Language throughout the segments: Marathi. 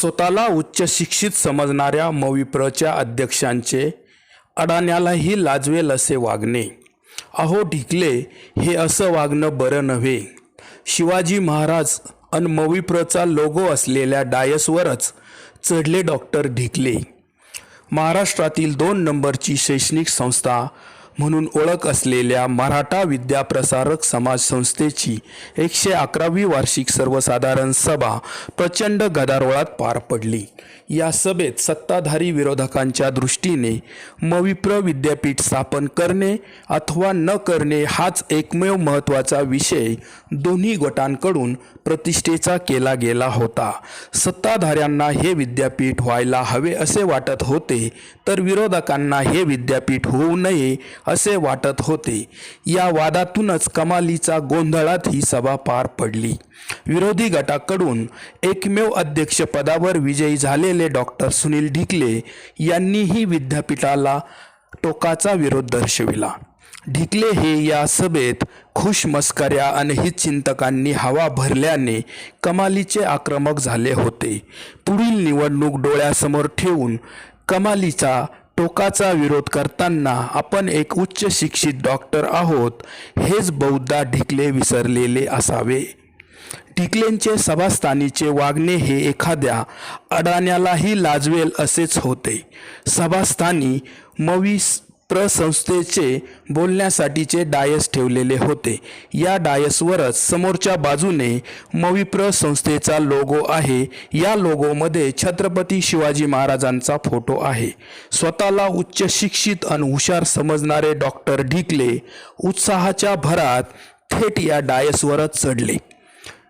स्वतःला उच्च शिक्षित समजणाऱ्या मविप्रच्या अध्यक्षांचे अडाण्यालाही लाजवेल असे वागणे. अहो ढिकले हे असं वागणं बरं नव्हे. शिवाजी महाराज अन मविप्रचा लोगो असलेल्या डायसवरच चढले डॉक्टर ढिकले. महाराष्ट्रातील दोन नंबरची शैक्षणिक संस्था म्हणून ओळख असलेल्या मराठा विद्याप्रसारक समाज संस्थेची एकशे अकरावी वार्षिक सर्वसाधारण सभा प्रचंड गदारोळात पार पडली. या सभेत सत्ताधारी विरोधकांच्या दृष्टीने मविप्र विद्यापीठ स्थापन करणे अथवा न करणे हाच एकमेव महत्त्वाचा विषय दोन्ही गटांकडून प्रतिष्ठेचा केला गेला होता. सत्ताधाऱ्यांना हे विद्यापीठ व्हायला हवे असे वाटत होते तर विरोधकांना हे विद्यापीठ होऊ नये असे वाटत होते. या वादातूनच कमालीचा गोंधळात ही सभा पार पडली. विरोधी गटाकडून एकमेव अध्यक्षपदावर विजयी झालेले डॉक्टर सुनील ढिकले यांनीही विद्यापीठाला टोकाचा विरोध दर्शविला. ढिकले हे या सभेत खुश मस्कऱ्या आणि हितचिंतकांनी हवा भरल्याने कमालीचे आक्रमक झाले होते. पुढील निवडणूक डोळ्यासमोर ठेवून कमालीचा टोकाचा विरोध करताना आपण एक उच्च शिक्षित डॉक्टर आहोत हेच बहुधा ढिकले विसरलेले असावे. ढिकलेंचे सभास्थानीचे वागणे हे एखाद्या अडाण्यालाही लाजवेल असेच होते. सभास्थानी मवीस प्रसंस्थेचे बोलण्यासाठीचे डायस ठेवलेले होते. या डायसवरच समोरच्या बाजूने मविप्र संस्थेचा लोगो आहे. या लोगोमध्ये छत्रपती शिवाजी महाराजांचा फोटो आहे. स्वतःला उच्च शिक्षित आणि हुशार समजणारे डॉक्टर ढिकले उत्साहाच्या भरात थेट या डायसवरच चढले.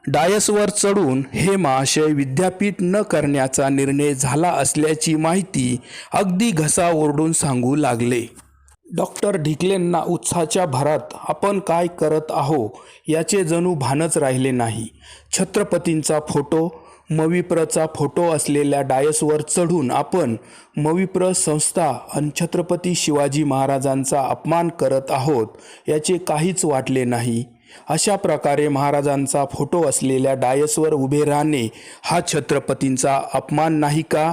डायसवर चढून हे महाशय विद्यापीठ न करण्याचा निर्णय झाला असल्याची माहिती अगदी घसा ओरडून सांगू लागले. डॉक्टर ढिकलेंना उत्साहाच्या भरात आपण काय करत आहो याचे जणू भानच राहिले नाही. छत्रपतींचा फोटो मविप्रचा फोटो असलेल्या डायसवर चढून आपण मविप्र संस्था आणि छत्रपती शिवाजी महाराजांचा अपमान करत आहोत याचे काहीच वाटले नाही. अशा प्रकारे महाराजांचा फोटो असलेल्या डायसवर उभे राहणे हा छत्रपतींचा अपमान नाही का?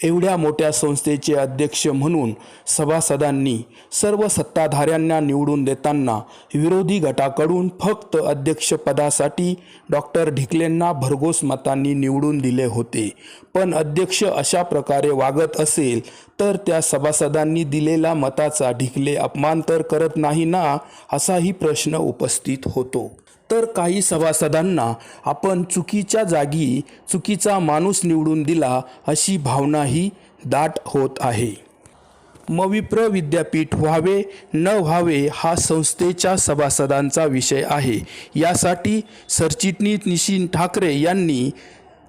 एवढ्या मोठ्या संस्थेचे अध्यक्ष म्हणून सभासदांनी सर्व सत्ताधाऱ्यांना निवडून देताना विरोधी गटाकडून फक्त अध्यक्षपदासाठी डॉक्टर ढिकलेंना भरघोस मतांनी निवडून दिले होते. पण अध्यक्ष अशा प्रकारे वागत असेल तर त्या सभासदांनी दिलेला मताचा ढिकले अपमान तर करत नाही ना असाही प्रश्न उपस्थित होतो. तर काही सभासदांना आपण चुकीच्या जागी चुकीचा माणूस निवडून दिला अशी भावनाही दाट होत आहे. मविप्र विद्यापीठ व्हावे न व्हावे हा संस्थेच्या सभासदांचा विषय आहे. यासाठी सरचिटणीस निशीन ठाकरे यांनी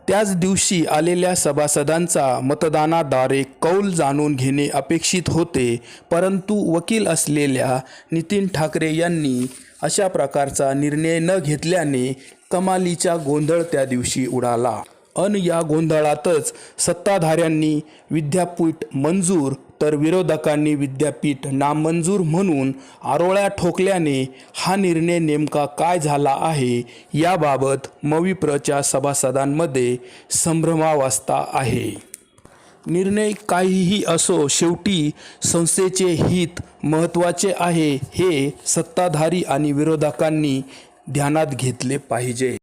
त्याच दिवशी आलेल्या सभासदांचा मतदानाद्वारे कौल जाणून घेणे अपेक्षित होते परंतु वकील असलेल्या नितीन ठाकरे यांनी अशा प्रकारचा निर्णय न घेतल्याने कमालीचा गोंधळ त्या दिवशी उडाला. अन या गोंधळातच सत्ताधाऱ्यांनी विद्यापीठ मंजूर तर विरोधकांनी विद्यापीठ नामंजूर म्हणून आरोळ्या ठोकल्याने हा निर्णय नेमका काय झाला आहे याबाबत मविप्रच्या सभासदांमध्ये संभ्रमावस्था आहे. निर्णय काहीही असो शेवटी संस्थेचे हित महत्त्वाचे आहे हे सत्ताधारी आणि विरोधकांनी ध्यानात घेतले पाहिजे.